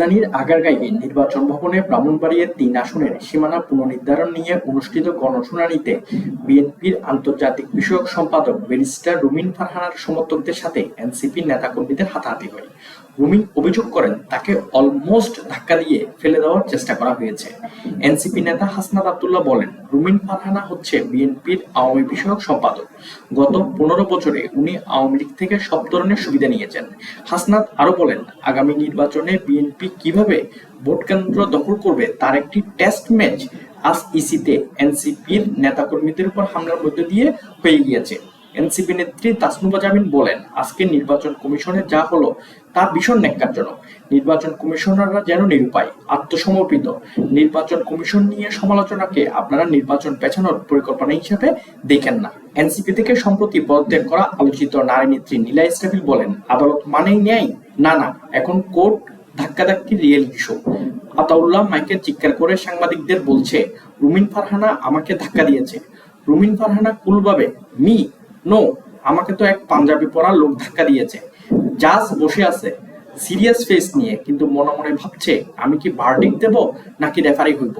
রাজধানীর আগারগাঁয়ে নির্বাচন ভবনে ব্রাহ্মণবাড়িয়ার তিন আসনের সীমানা পুনর্নির্ধারণ নিয়ে অনুষ্ঠিত গণশুনানিতে বিএনপির আন্তর্জাতিক বিষয়ক সম্পাদক ব্যারিস্টার রুমিন ফারহানার সমর্থকদের সাথে এনসিপির নেতাকর্মীদের হাতাহাতি হয়। রুমিন অভিযোগ করেন, তাকে অলমোস্ট ধাক্কা দিয়ে ফেলে দেওয়ার চেষ্টা করা হয়েছে। এনসিপি নেতা হাসনাত আব্দুল্লাহ বলেন, রুমিন ফারহানা হচ্ছে বিএনপির আওয়ামী বিষয়ক সম্পাদক। গত পনেরো বছরে উনি আওয়ামী লীগ থেকে সব ধরনের সুবিধা নিয়েছেন। হাসনাত আরও বলেন, আগামী নির্বাচনে বিএনপি কীভাবে ভোট কেন্দ্র দখল করবে তার একটি টেস্ট ম্যাচ আজ ইসিতে এনসিপির নেতাকর্মীদের উপর হামলার মধ্য দিয়ে হয়ে গিয়েছে। এনসিপি নেত্রী তাসনুবা জামিন বলেন, আজকে নির্বাচন কমিশনে যা হলো তা ভীষণ ন্যাক্কারজনক। নির্বাচন কমিশনাররা যেন নিরুপায়, আত্মসমর্পিত। নির্বাচন কমিশন নিয়ে সমালোচনাকে আপনারা নির্বাচন পেছানোর পরিকল্পনা হিসেবে দেখেন না। এনসিপি থেকে সম্প্রতি পদত্যাগ করা আলোচিত নারী নেত্রী নীলা ইসরাফিল বলেন, আদালত মানেই ন্যায় না না, এখন কোর্ট ধাক্কাধাক্কি রিয়েলিটি শো আতাউল্লাহ মাইকেল চিৎকার করে সাংবাদিকদের বলছে, রুমিন ফারহানা আমাকে ধাক্কা দিয়েছে। রুমিন ফারহানা কুলভাবে, মি নো আমাকে তো এক পাঞ্জাবি পরা লোক ধাক্কা দিয়েছে। জাজ বসে আছে। সিরিয়াস ফেস নিয়ে, কিন্তু মনে মনে ভাবছে, আমি কি ভার্ডিক দেব নাকি রেফারি হইব?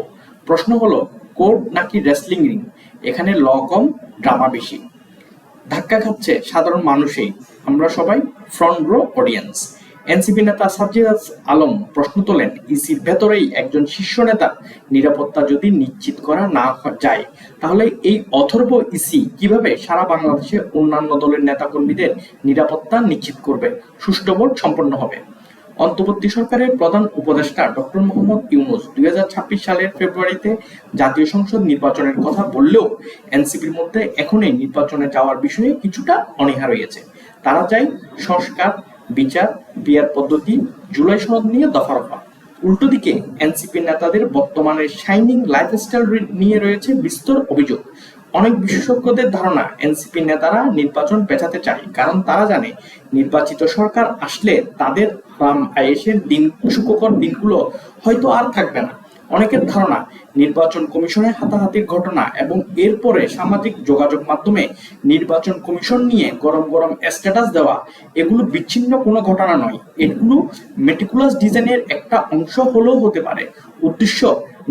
প্রশ্ন হলো, কোর্ট নাকি রেসলিং রিং এখানে ল কম ড্রামা বেশি। ধাক্কা খাচ্ছে সাধারণ মানুষেই। আমরা সবাই ফ্রন্ট রো অডিয়েন্স এনসিপি নেতা সাজ্জিদ আলম প্রশ্ন তোলেন, ইসির ভেতরেই একজন শীর্ষ নেতার নিরাপত্তা যদি নিশ্চিত করা না যায়, তাহলে এই অথর্ব ইসি কীভাবে সারা বাংলাদেশে অন্যান্য দলের নেতাকর্মীদের নিরাপত্তা নিশ্চিত করবে? সুষ্ঠু ভোট সম্পন্ন হবে। অন্তর্বর্তী সরকারের প্রধান উপদেষ্টা ডক্টর মোহাম্মদ ইউনুস দুই হাজার ছাব্বিশ সালের ফেব্রুয়ারিতে জাতীয় সংসদ নির্বাচনের কথা বললেও এনসিপির মধ্যে এখনই নির্বাচনে যাওয়ার বিষয়ে কিছুটা অনীহা রয়েছে। তারা চাই সংস্কার বিচার, বিয়ার পদ্ধতি, জুলাই সনদ নিয়ে দফা রফা উল্টো দিকে, এনসিপি নেতাদের বর্তমানে শাইনিং লাইফস্টাইল নিয়ে রয়েছে বিস্তর অভিযোগ। অনেক বিশেষজ্ঞদের ধারণা, এনসিপি নেতারা নির্বাচন পেছাতে চায়, কারণ তারা জানে নির্বাচিত সরকার আসলে তাদের আরাম আয়েসের দিন, সুখকর দিনগুলো হয়তো আর থাকবে না। অনেকের ধারণা, নির্বাচন কমিশনের হাতাহাতির ঘটনা এবং এরপরে সামাজিক যোগাযোগ মাধ্যমে নির্বাচন কমিশন নিয়ে গরম গরম স্ট্যাটাস দেওয়া, এগুলো বিচ্ছিন্ন কোনো ঘটনা নয়। এগুলো মেটিকুলাস ডিজাইনের একটা অংশ হলেও হতে পারে। উদ্দেশ্য,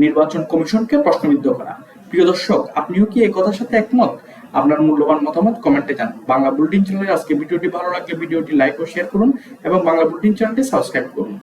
নির্বাচন কমিশনকে প্রশ্নবিদ্ধ করা। প্রিয় দর্শক, আপনিও কি এই কথার সাথে একমত? আপনার মূল্যবান মতামত কমেন্টে জান বাংলা বুলেটিন চ্যানেলের আজকে ভিডিওটি ভালো লাগলে ভিডিওটি লাইক ও শেয়ার করুন এবং বাংলা বুলেটিন চ্যানেলটি সাবস্ক্রাইব করুন।